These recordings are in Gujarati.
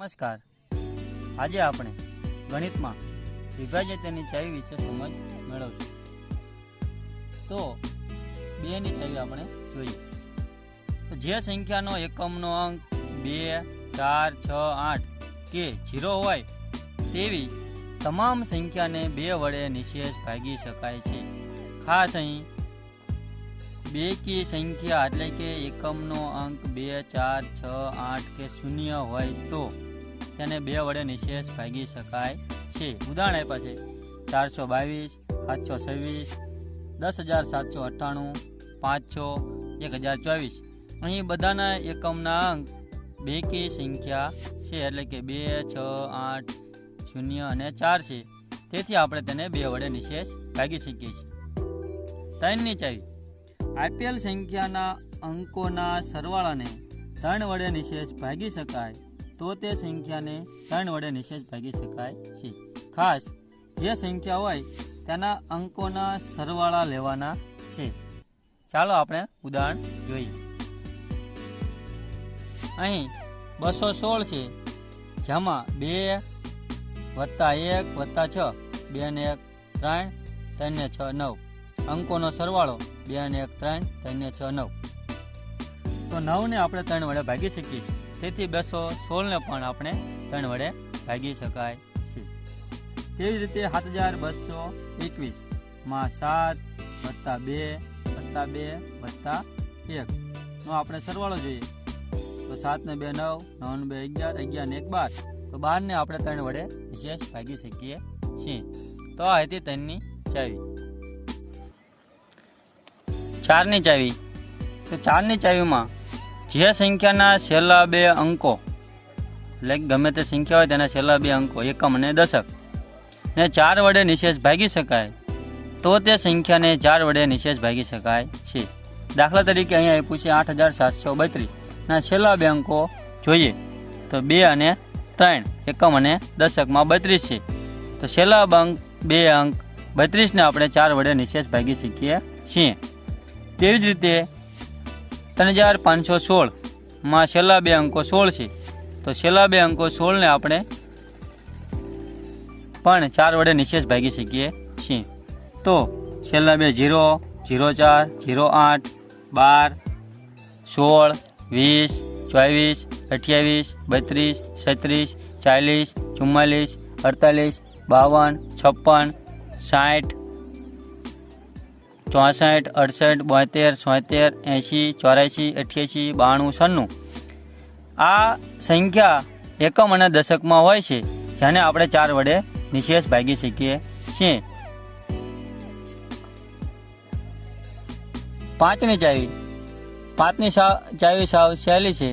નમસ્કાર. આજે આપણે ગણિતમાં વિભાજ્યતાની ચાવી વિશે સમજ મેળવશું. તો, બેની ચાવી આપણે જોઈએ. તો જે સંખ્યાનો એકમનો અંક બે, ચાર, છ, આઠ કે ઝીરો હોય, તેવી તમામ સંખ્યાને બે વડે નિશેષ ભાગી શકાય છે. ખાસ અહીં બે કી સંખ્યા એટલે કે એકમનો અંક બે, ચાર, છ, આઠ કે શૂન્ય હોય તો તેને બે વડે નિશેષ ભાગી શકાય છે. ઉદાહરણ આપ્યા છે, ચારસો બાવીસ, સાતસો છવ્વીસ, દસ હજાર સાતસો અઠ્ઠાણું, પાંચસો, એક હજાર ચોવીસ. અહીં બધાના એકમના અંક બેકી સંખ્યા છે, એટલે કે બે, છ, આઠ, શૂન્ય અને ચાર છે. તેથી આપણે તેને બે વડે નિશેષ ભાગી શકીએ છીએ. ત્રણની ચાવી આપેલ સંખ્યાના અંકોના સરવાળાને ત્રણ વડે નિશેષ ભાગી શકાય તો તે સંખ્યાને ત્રણ વડે નિશેષ ભાગી શકાય છે. ખાસ જે સંખ્યા હોય તેના અંકોના સરવાળા લેવાના છે. ચાલો આપણે ઉદાહરણ જોઈએ. અહીં બસો સોળ છે. જેમાં બે વત્તા એક વત્તા છ, બે ને એક ત્રણ ત્રણ છ નવ. અંકોનો સરવાળો બે ને એક ત્રણ ત્રણ છ નવ. તો નવને આપણે ત્રણ વડે ભાગી શકીએ છીએ. તેથી બસો સોળને પણ આપણે ત્રણ વડે ભાગી શકાય છે. તેવી રીતે સાત હજાર બસો એકવીસમાં સાત વત્તા બે વત્તા બે વત્તા એક. નો આપણે સરવાળો જોઈએ. તો સાતને બે નવ, નવને બે અગિયાર અગિયાર ને એક બાર. તો બારને આપણે ત્રણ વડે વિશેષ ભાગી શકીએ છીએ. તો આ હતી ત્રણની ચાવી. ચારની ચાવી. તો ચારની ચાવીમાં જે સંખ્યાના છેલ્લા બે અંકો, એટલે ગમે તે સંખ્યા હોય તેના છેલ્લા બે અંકો, એકમ અને દશક, ને ચાર વડે નિશેષ ભાગી શકાય, તો તે સંખ્યાને ચાર વડે નિશેષ ભાગી શકાય છે. દાખલા તરીકે અહીંયા આપ્યું છે આઠ હજાર સાતસો બત્રીસના છેલ્લા બે અંકો જોઈએ, તો બે અને ત્રણ, એકમ અને દશકમાં બત્રીસ છે. તો છેલ્લા અંક, બે અંક બત્રીસને આપણે ચાર વડે નિશેષ ભાગી શકીએ છીએ. તેવી જ રીતે ત્રણ હજાર પાંચસો સોળમાં છેલ્લા બે અંકો સોળ છે. તો છેલ્લા બે અંકો સોળને આપણે પણ ચાર વડે નિશેષ ભાગી શકીએ છીએ. તો છેલ્લા બે જીરો જીરો ચાર, જીરો આઠ, બાર, સોળ, વીસ, ચોવીસ, અઠ્યાવીસ, બત્રીસ, છત્રીસ, ચાલીસ, ચુમ્માલીસ, અડતાલીસ, બાવન, છપ્પન, સાઠ ચોસઠ, અડસઠ, બોતેર છોતેર એંશી, ચોરાશી અઠ્યાસી બાણું, છન્નું. આ સંખ્યા એકમ અને દશકમાં હોય છે, જેને આપણે ચાર વડે નિશેષ ભાગી શકીએ છીએ. પાંચની ચાવી. પાંચની સાવ ચાવી સાવ સહેલી છે,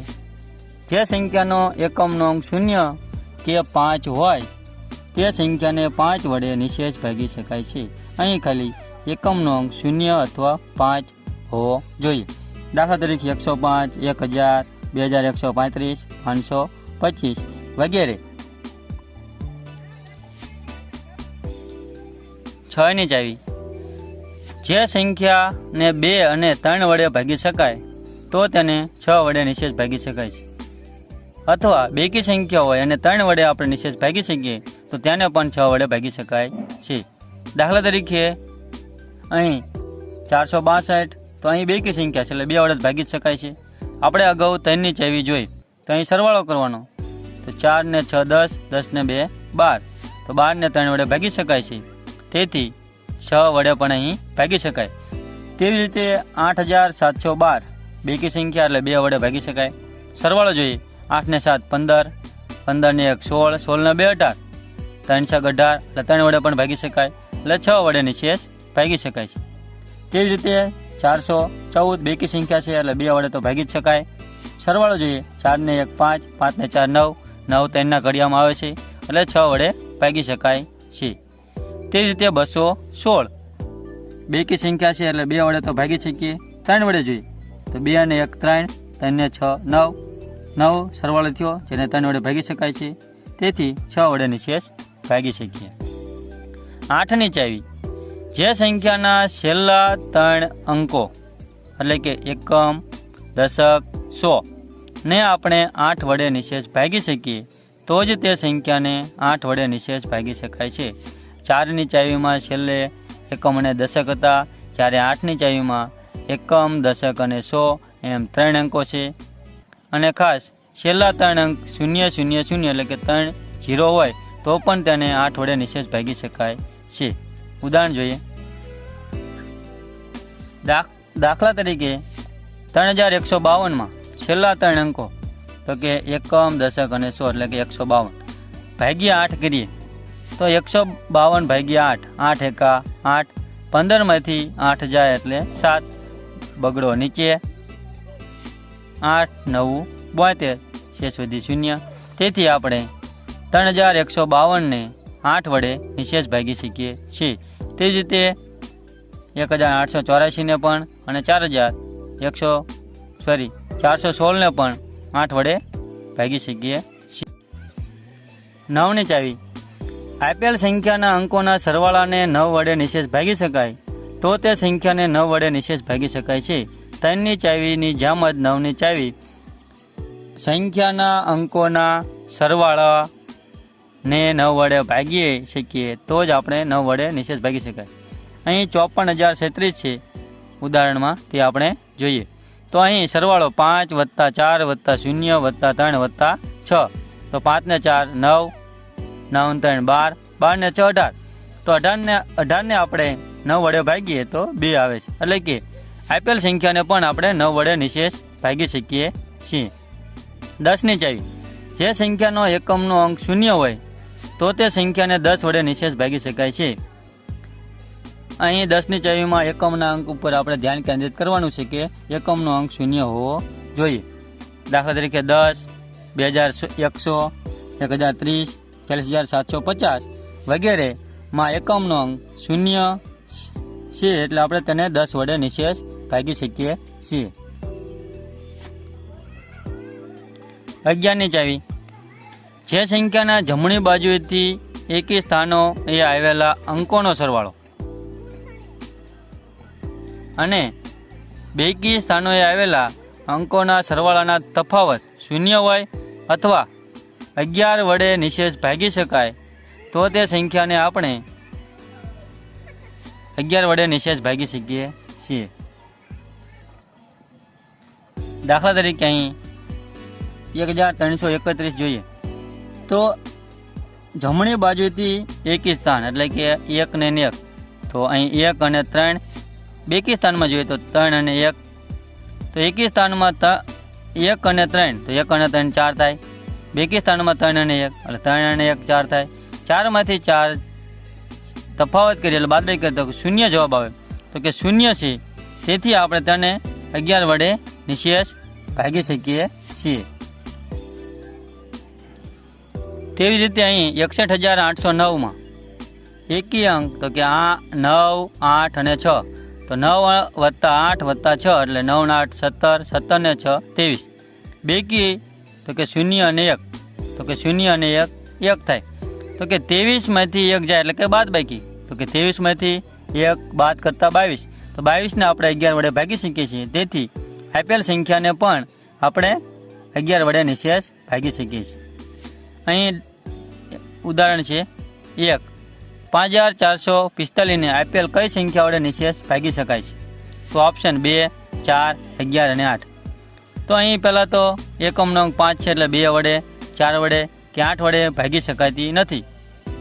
જે સંખ્યાનો એકમનો અંક શૂન્ય કે પાંચ હોય, તે સંખ્યાને પાંચ વડે નિશેષ ભાગી શકાય છે. અહીં ખાલી એકમનો અંક શૂન્ય અથવા પાંચ હોવો જોઈએ. દાખલા તરીકે એકસો પાંચ, એક હજાર, બે હજાર એકસો પાંત્રીસ, પાંચસો પચીસ વગેરે. છની ચાવી જે સંખ્યાને બે અને ત્રણ વડે ભાગી શકાય, તો તેને છ વડે નિશેષ ભાગી શકાય છે. અથવા બેકી સંખ્યા હોય અને ત્રણ વડે આપણે નિશેષ ભાગી શકીએ, તો તેને પણ છ વડે ભાગી શકાય છે. દાખલા તરીકે અહીં ચારસો બાસઠ, તો અહીં બેકી સંખ્યા છે, એટલે બે વડે ભાગી શકાય છે. આપણે અગાઉ ત્રણની ચેવી જોઈ. તો અહીં સરવાળો કરવાનો. તો ચાર ને છ, દસ દસ ને બે, બાર. તો બાર ને ત્રણ વડે ભાગી શકાય છે. તેથી છ વડે પણ અહીં ભાગી શકાય. તેવી રીતે આઠ હજાર સાતસો બાર. બેકી સંખ્યા, એટલે બે વડે ભાગી શકાય. સરવાળો જોઈએ. આઠ ને સાત, પંદર. પંદર ને એક, સોળ. સોળ ને બે, અઢાર. ત્રણ છ અઢાર. એટલે ત્રણ વડે પણ ભાગી શકાય. એટલે છ વડેની નિશેષ ભાગી શકાય છે. તેવી રીતે? ચારસો ચૌદ બેકી સંખ્યા છે, એટલે બે વડે તો ભાગી જ શકાય. સરવાળો જોઈએ. ચારને એક પાંચ, પાંચને ચાર નવ નવ ત્રણના ઘડિયામાં આવે છે, એટલે છ વડે ભાગી શકાય છે. તેવી રીતે બસો સોળ બેકી સંખ્યા છે, એટલે બે વડે તો ભાગી શકીએ. ત્રણ વડે જોઈએ. તો બે અને એક ત્રણ, ત્રણને છ નવ. નવ સરવાળો થયો, જેને ત્રણ વડે ભાગી શકાય છે. તેથી છ વડે નિશેષ ભાગી શકીએ. આઠની ચાવી. જે સંખ્યાના છેલ્લા ત્રણ અંકો, એટલે કે એકમ, દશક, સો, ને આપણે આઠ વડે નિશેષ ભાગી શકીએ, તો જ તે સંખ્યાને આઠ વડે નિશેષ ભાગી શકાય છે. ચારની ચાવીમાં છેલ્લે એકમ અને દશક હતા, જ્યારે આઠની ચાવીમાં એકમ, દશક અને સો એમ ત્રણ અંકો છે. અને ખાસ, છેલ્લા ત્રણ અંક શૂન્ય શૂન્ય શૂન્ય, એટલે કે ત્રણ ઝીરો હોય, તો પણ તેને આઠ વડે નિશેષ ભાગી શકાય છે. ઉદાહરણ જોઈએ. દાખલા તરીકે ત્રણ હજાર એકસો બાવનમાં છેલ્લા ત્રણ અંકો, તો કે એકમ દશક અને સો એટલે કે એકસો બાવન, ભાગ્યા આઠ કરીએ, તો એકસો બાવન ભાગ્યા આઠ આઠ એકા આઠ પંદરમાંથી આઠ જાય એટલે સાત, બગડો નીચે, આઠ, નવું, બોતેર શેષ વધી શૂન્ય, તેથી આપણે ત્રણ હજાર એકસો બાવનને આઠ વડે નિશેષ ભાગી શકીએ છીએ. તે જ રીતે એક હજાર આઠસો ચોરાશીને પણ અને ચાર હજાર એકસો સોરી ચારસો સોળને પણ આઠ વડે ભાગી શકીએ છીએ. નવની ચાવી. આપેલ સંખ્યાના અંકોના સરવાળાને નવ વડે નિશેષ ભાગી શકાય તો તે સંખ્યાને નવ વડે નિશેષ ભાગી શકાય છે. ત્રણની ચાવીની જેમ જ નવની ચાવી. સંખ્યાના અંકોના સરવાળાને નવ વડે ભાગીએ શકીએ તો જ આપણે નવ વડે નિશેષ ભાગી શકાય. અહીં ચોપન હજાર છત્રીસ છે. ઉદાહરણમાં તે આપણે જોઈએ. તો અહીં સરવાળો પાંચ વત્તા ચાર વત્તા શૂન્ય વત્તા ત્રણ વત્તા છ. તો પાંચને ચાર નવ નવ ત્રણ બાર બારને છ અઢાર. તો અઢારને અઢારને આપણે નવ વડે ભાગીએ તો બે આવે છે. એટલે કે આપેલ સંખ્યાને પણ આપણે નવ વડે નિશેષ ભાગી શકીએ છીએ. દસની ચાવી. જે સંખ્યાનો એકમનો અંક શૂન્ય હોય, તો તે સંખ્યાને દસ વડે નિશેષ ભાગી શકાય છે. અહીં દસની ચાવીમાં એકમના અંક ઉપર આપણે ધ્યાન કેન્દ્રિત કરવાનું છે કે એકમનો અંક શૂન્ય હોવો જોઈએ. દાખલા તરીકે દસ, બે હજાર એકસો, એક હજાર ત્રીસ, ચાલીસ હજાર સાતસો પચાસ વગેરેમાં એકમનો અંક શૂન્ય છે એટલે આપણે તેને દસ વડે નિશેષ ભાગી શકીએ છીએ. અગિયારની ચાવી. જે સંખ્યાના જમણી બાજુએથી એકી સ્થાનો એ આવેલા અંકોનો સરવાળો. અને બેકી સ્થાનોએ આવેલા અંકોના સરવાળાના તફાવત શૂન્ય હોય અથવા અગિયાર વડે નિશેષ ભાગી શકાય, તો તે સંખ્યાને આપણે અગિયાર વડે નિશેષ ભાગી શકીએ છીએ. દાખલા તરીકે અહીં એક હજાર ત્રણસો એકત્રીસ જોઈએ. તો જમણી બાજુથી એકી સ્થાન, એટલે કે એક ને એક. તો અહીં એક અને ત્રણ બેકી સ્થાનમાં જોઈએ તો ત્રણ અને એક. તો એકી સ્થાનમાં એક અને ત્રણ. તો એક અને ત્રણ ચાર થાય. બેકી સ્થાનમાં ત્રણ અને એક. એટલે ત્રણ અને એક ચાર થાય. ચારમાંથી ચાર તફાવત કરીએ એટલે બાદબાકી કરીએ તો શૂન્ય જવાબ આવે. તો કે શૂન્ય છે. તેથી આપણે તેને અગિયાર વડે નિશેષ ભાગી શકીએ છીએ. તેવી રીતે અહીં એકસઠ હજાર આઠસો નવમાં. એકી અંક તો કે આ નવ, આઠ અને છ. તો નવ વત્તા આઠ વત્તા છ એટલે નવ આઠ સત્તર સત્તર ને છ, ત્રેવીસ. બેકી તો કે શૂન્ય અને એક. તો કે શૂન્ય અને એક એક થાય. તો કે ત્રેવીસમાંથી એક જાય એટલે કે બાદ બાકી. તો કે ત્રેવીસમાંથી એક બાદ કરતાં બાવીસ. તો બાવીસને આપણે અગિયાર વડે ભાગી શકીએ છીએ. તેથી આપેલ સંખ્યાને પણ આપણે અગિયાર વડે નિશેષ ભાગી શકીએ છીએ. અહીં ઉદાહરણ છે એક. પાંચ હજાર ચારસો પિસ્તાલીસને આઈપીએલ કઈ સંખ્યા વડે નિશેષ ભાગી શકાય છે? તો ઓપ્શન બે, ચાર, અગિયાર અને આઠ. તો અહીં પહેલાં તો એકમનો અંક પાંચ છે એટલે બે વડે, ચાર વડે કે આઠ વડે ભાગી શકાતી નથી.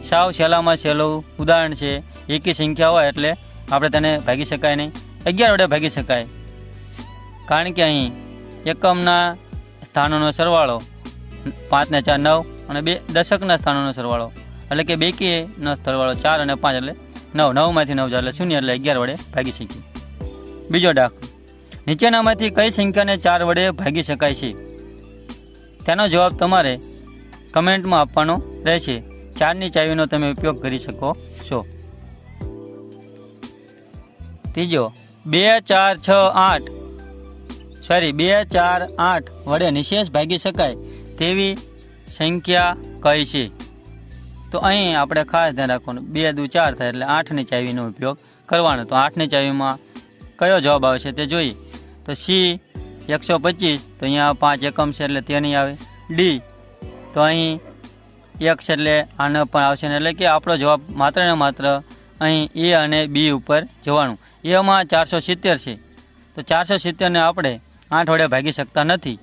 સાવ સહેલામાં સહેલું ઉદાહરણ છે, એકી સંખ્યા હોય એટલે આપણે તેને ભાગી શકાય નહીં. અગિયાર વડે ભાગી શકાય. કારણ કે અહીં એકમના સ્થાનોનો સરવાળો પાંચ ને ચાર નવ અને બે દશકના સ્થાનોનો સરવાળો એટલે કે બેકીનો સ્થળવાળો ચાર અને પાંચ એટલે નવ. નવમાંથી નવ જાય એટલે શૂન્ય એટલે અગિયાર વડે ભાગી શકીએ બીજો દાખલો નીચેનામાંથી કઈ સંખ્યાને ચાર વડે ભાગી શકાય છે? તેનો જવાબ તમારે કમેન્ટમાં આપવાનો રહેશે. ચારની ચાવીનો તમે ઉપયોગ કરી શકો છો. ત્રીજો, બે, ચાર, છ, આઠ. સોરી બે, ચાર, આઠ વડે નિશેષ ભાગી શકાય તેવી સંખ્યા કઈ છે? તો અહીં આપણે ખાસ ધ્યાન રાખવાનું. બે દુ ચાર થાય એટલે આઠની ચાવીનો ઉપયોગ કરવાનો. તો આઠની ચાવીમાં કયો જવાબ આવે છે તે જોઈએ. તો સી એકસો પચીસ, તો અહીંયા પાંચ એકમ છે એટલે તે નહીં આવે. ડી, તો અહીં એક છે એટલે આનો પણ આવશે એટલે કે આપણો જવાબ માત્ર ને માત્ર અહીં એ અને બી ઉપર જવાનું. એમાં ચારસો સિત્તેર છે. તો ચારસો સિત્તેરને આપણે આઠ વડે ભાગી શકતા નથી.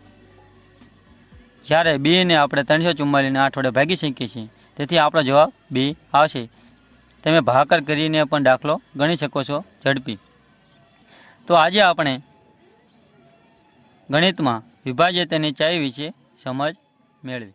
જ્યારે બીને આપણે ત્રણસો ચુમ્માલીસને આઠ વડે ભાગી શકીએ છીએ. તેથી આપણો જવાબ બી આવશે. તમે ભાકર કરીને પણ દાખલો ગણી શકો છો ઝડપી. તો આજે આપણે ગણિતમાં વિભાજ્યતાની ચાય વિશે સમજ મેળવી.